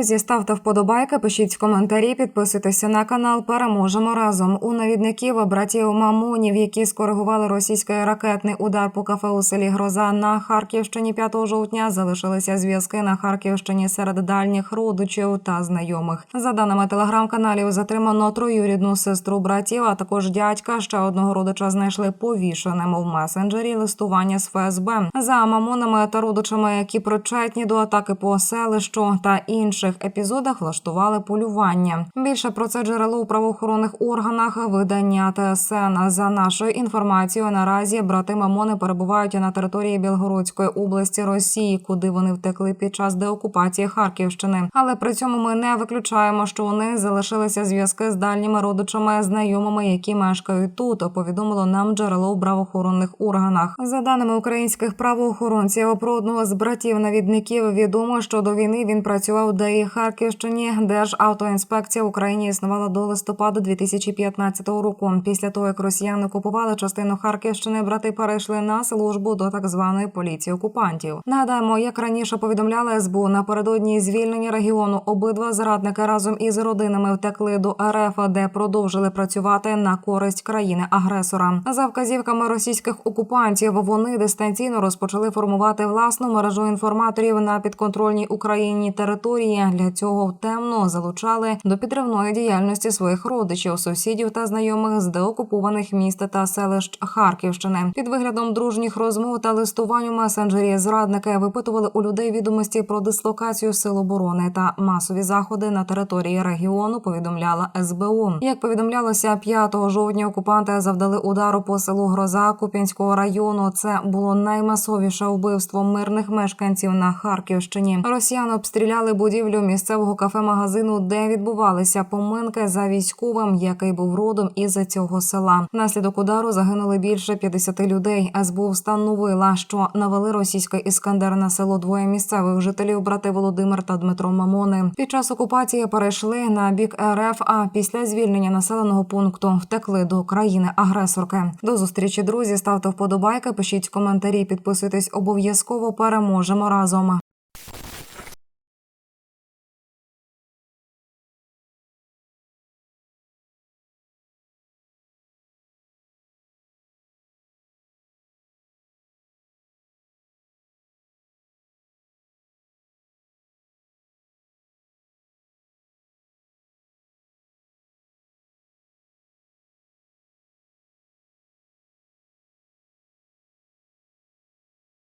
Друзі, ставте вподобайки, пишіть коментарі, підписуйтеся на канал. Переможемо разом. У навідників братів Мамунів, які скоригували російський ракетний удар по кафе у селі Гроза на Харківщині 5 жовтня, залишилися зв'язки на Харківщині серед дальніх родичів та знайомих. За даними телеграм-каналів, затримано троюрідну сестру братів, а також дядька. Ще одного родича знайшли повішеним у месенджері листування з ФСБ. За мамонами та родичами, які причетні до атаки по селищу та інших епізодах, влаштували полювання. Більше про це джерело у правоохоронних органах видання ТСН. За нашою інформацією, наразі брати Мамони перебувають на території Білгородської області Росії, куди вони втекли під час деокупації Харківщини. Але при цьому ми не виключаємо, що у них залишилися зв'язки з дальніми родичами, знайомими, які мешкають тут. Повідомило нам джерело в правоохоронних органах. За даними українських правоохоронців, про одного з братів навідників відомо, що до війни він працював у ДАІ Харківщині. Державтоінспекція в Україні існувала до листопада 2015 року. Після того, як росіяни окупували частину Харківщини, брати перейшли на службу до так званої поліції окупантів. Нагадаємо, як раніше повідомляли СБУ, напередодні звільнення регіону обидва зрадники разом із родинами втекли до РФ, де продовжили працювати на користь країни-агресора. За вказівками російських окупантів вони дистанційно розпочали формувати власну мережу інформаторів на підконтрольній Україні території. Для цього темно залучали до підривної діяльності своїх родичів, сусідів та знайомих з деокупованих міст та селищ Харківщини. Під виглядом дружніх розмов та листувань у месенджері зрадники випитували у людей відомості про дислокацію сил оборони та масові заходи на території регіону. Повідомляла СБУ. Як повідомлялося 5 жовтня, окупанти завдали удару по селу Гроза Куп'янського району. Це було наймасовіше вбивство мирних мешканців на Харківщині. Росіяни обстріляли будівлю місцевого кафе-магазину, де відбувалися поминки за військовим, який був родом із цього села. Внаслідок удару загинули більше 50 людей. СБУ встановила, що навели російський іскандер на село двоє місцевих жителів брати Володимир та Дмитро Мамони. Під час окупації перейшли на бік РФ. А після звільнення населеного пункту втекли до країни-агресорки. До зустрічі, друзі. Ставте вподобайки, пишіть коментарі, підписуйтесь обов'язково. Переможемо разом.